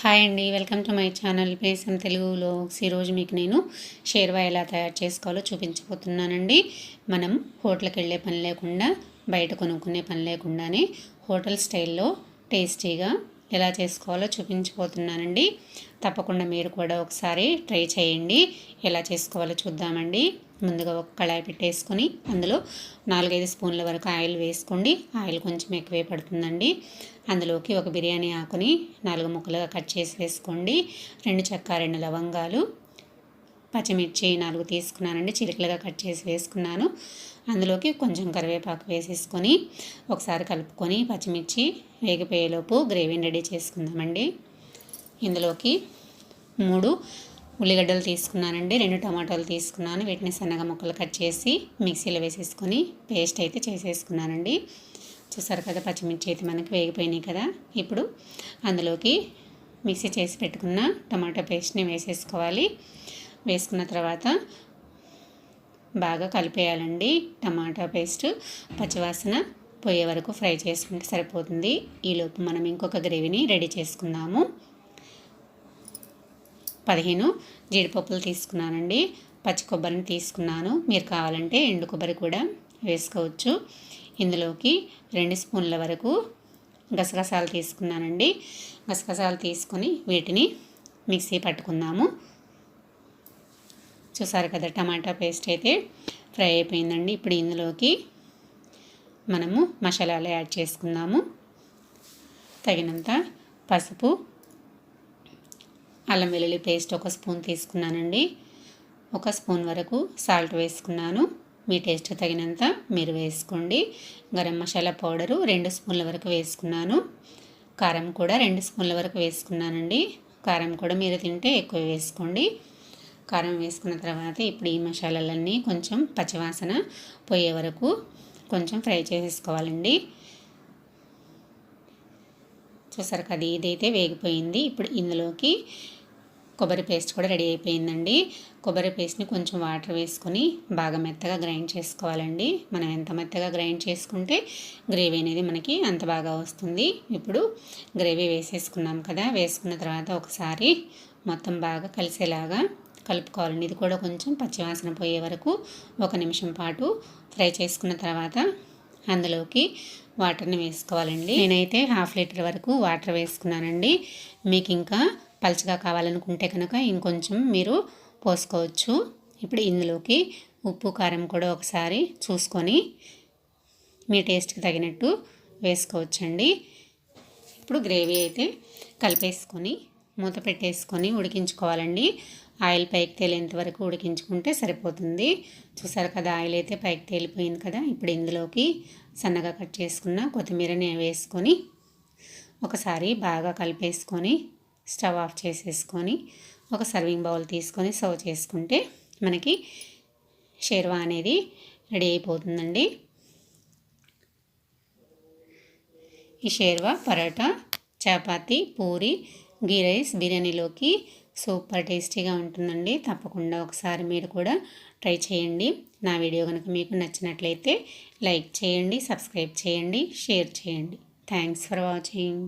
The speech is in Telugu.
హాయ్ అండి వెల్కమ్ టు మై ఛానల్ పేసం తెలుగులో ఈరోజు మీకు నేను షేర్వా ఎలా తయారు చేసుకోవాలో చూపించబోతున్నానండి. మనం హోటల్కి వెళ్ళే పని లేకుండా బయట కొనుక్కునే పని లేకుండానే హోటల్ స్టైల్లో టేస్టీగా ఎలా చేసుకోవాలో చూపించబోతున్నానండి. తప్పకుండా మీరు కూడా ఒకసారి ట్రై చేయండి. ఎలా చేసుకోవాలో చూద్దామండి. ముందుగా ఒక కళాయి పెట్టేసుకొని అందులో నాలుగైదు స్పూన్ల వరకు ఆయిల్ వేసుకోండి. ఆయిల్ కొంచెం ఎక్కువే పడుతుందండి. అందులోకి ఒక బిర్యానీ ఆకుని నాలుగు ముక్కలుగా కట్ చేసి వేసుకోండి రెండు చెక్క రెండు లవంగాలు పచ్చిమిర్చి నాలుగు తీసుకున్నానండి చిలుకలుగా కట్ చేసి వేసుకున్నాను. అందులోకి కొంచెం కరివేపాకు వేసేసుకొని ఒకసారి కలుపుకొని పచ్చిమిర్చి వేగిపోయేలోపు గ్రేవీని రెడీ చేసుకుందామండి. ఇందులోకి మూడు ఉల్లిగడ్డలు తీసుకున్నానండి రెండు టమాటాలు తీసుకున్నాను. వీటిని సన్నగా ముక్కలు కట్ చేసి మిక్సీలో వేసేసుకొని పేస్ట్ అయితే చేసేసుకున్నానండి. చూసారు కదా పచ్చిమిర్చి అయితే మనకి వేగిపోయినాయి కదా. ఇప్పుడు అందులోకి మిక్సీ చేసి పెట్టుకున్న టమాటా పేస్ట్ని వేసేసుకోవాలి. వేసుకున్న తర్వాత బాగా కలిపేయాలండి టమాటా పేస్ట్ పచ్చివాసన పోయే వరకు ఫ్రై చేసుకుంటే సరిపోతుంది. ఈలోపు మనం ఇంకొక గ్రేవీని రెడీ చేసుకుందాము. పదిహేను జీడిపప్పులు తీసుకున్నానండి. పచ్చి కొబ్బరిని తీసుకున్నాను. మీరు కావాలంటే ఎండు కొబ్బరి కూడా వేసుకోవచ్చు. ఇందులోకి రెండు స్పూన్ల వరకు గసగసాలు తీసుకున్నానండి. గసగసాలు తీసుకొని వీటిని మిక్సీ పట్టుకుందాము. చూసారు కదా టమాటా పేస్ట్ అయితే ఫ్రై అయిపోయిందండి. ఇప్పుడు ఇందులోకి మనము మసాలాలు యాడ్ చేసుకుందాము. తగినంత పసుపు అల్లం వెల్లుల్లి పేస్ట్ ఒక స్పూన్ తీసుకున్నానండి. ఒక స్పూన్ వరకు సాల్ట్ వేసుకున్నాను. మీ టేస్ట్ తగినంత మీరు వేసుకోండి. గరం మసాలా పౌడరు రెండు స్పూన్ల వరకు వేసుకున్నాను. కారం కూడా రెండు స్పూన్ల వరకు వేసుకున్నానండి. కారం కూడా మీరు తింటే ఎక్కువ వేసుకోండి. కారం వేసుకున్న తర్వాత ఇప్పుడు ఈ మసాలాలన్నీ కొంచెం పచ్చివాసన పోయే వరకు కొంచెం ఫ్రై చేసేసుకోవాలండి. చూసారు కదా ఇదైతే వేగిపోయింది. ఇప్పుడు ఇందులోకి కొబ్బరి పేస్ట్ కూడా రెడీ అయిపోయిందండి. కొబ్బరి పేస్ట్ని కొంచెం వాటర్ వేసుకొని బాగా మెత్తగా గ్రైండ్ చేసుకోవాలండి. మనం ఎంత మెత్తగా గ్రైండ్ చేసుకుంటే గ్రేవీ అనేది మనకి అంత బాగా వస్తుంది. ఇప్పుడు గ్రేవీ వేసేసుకున్నాం కదా వేసుకున్న తర్వాత ఒకసారి మొత్తం బాగా కలిసేలాగా కలుపుకోవాలండి. ఇది కూడా కొంచెం పచ్చివాసన పోయే వరకు ఒక నిమిషం పాటు ఫ్రై చేసుకున్న తర్వాత అందులోకి వాటర్ని వేసుకోవాలండి. నేనైతే హాఫ్ లీటర్ వరకు వాటర్ వేసుకున్నానండి. మీకు ఇంకా పలుచగా కావాలనుకుంటే కనుక ఇంకొంచెం మీరు పోసుకోవచ్చు. ఇప్పుడు ఇందులోకి ఉప్పు కారం కూడా ఒకసారి చూసుకొని మీ టేస్ట్కి తగినట్టు వేసుకోవచ్చండి. ఇప్పుడు గ్రేవీ అయితే కలిపేసుకొని మూత పెట్టేసుకొని ఉడికించుకోవాలండి. ఆయిల్ పైకి తేలేంత వరకు ఉడికించుకుంటే సరిపోతుంది. చూసారు కదా ఆయిల్ అయితే పైకి తేలిపోయింది కదా. ఇప్పుడు ఇందులోకి సన్నగా కట్ చేసుకున్న కొత్తిమీరని వేసుకొని ఒకసారి బాగా కలిపేసుకొని స్టవ్ ఆఫ్ చేసేసుకొని ఒక సర్వింగ్ బౌల్ తీసుకొని సర్వ్ చేసుకుంటే మనకి షేర్వా అనేది రెడీ అయిపోతుందండి. ఈ షేర్వా పరోటా చపాతి పూరి గీ రైస్ బిర్యానీలోకి సూపర్ టేస్టీగా ఉంటుందండి. తప్పకుండా ఒకసారి మీరు కూడా ట్రై చేయండి. నా వీడియో కనుక మీకు నచ్చినట్లయితే లైక్ చేయండి సబ్స్క్రైబ్ చేయండి షేర్ చేయండి. Thanks for watching.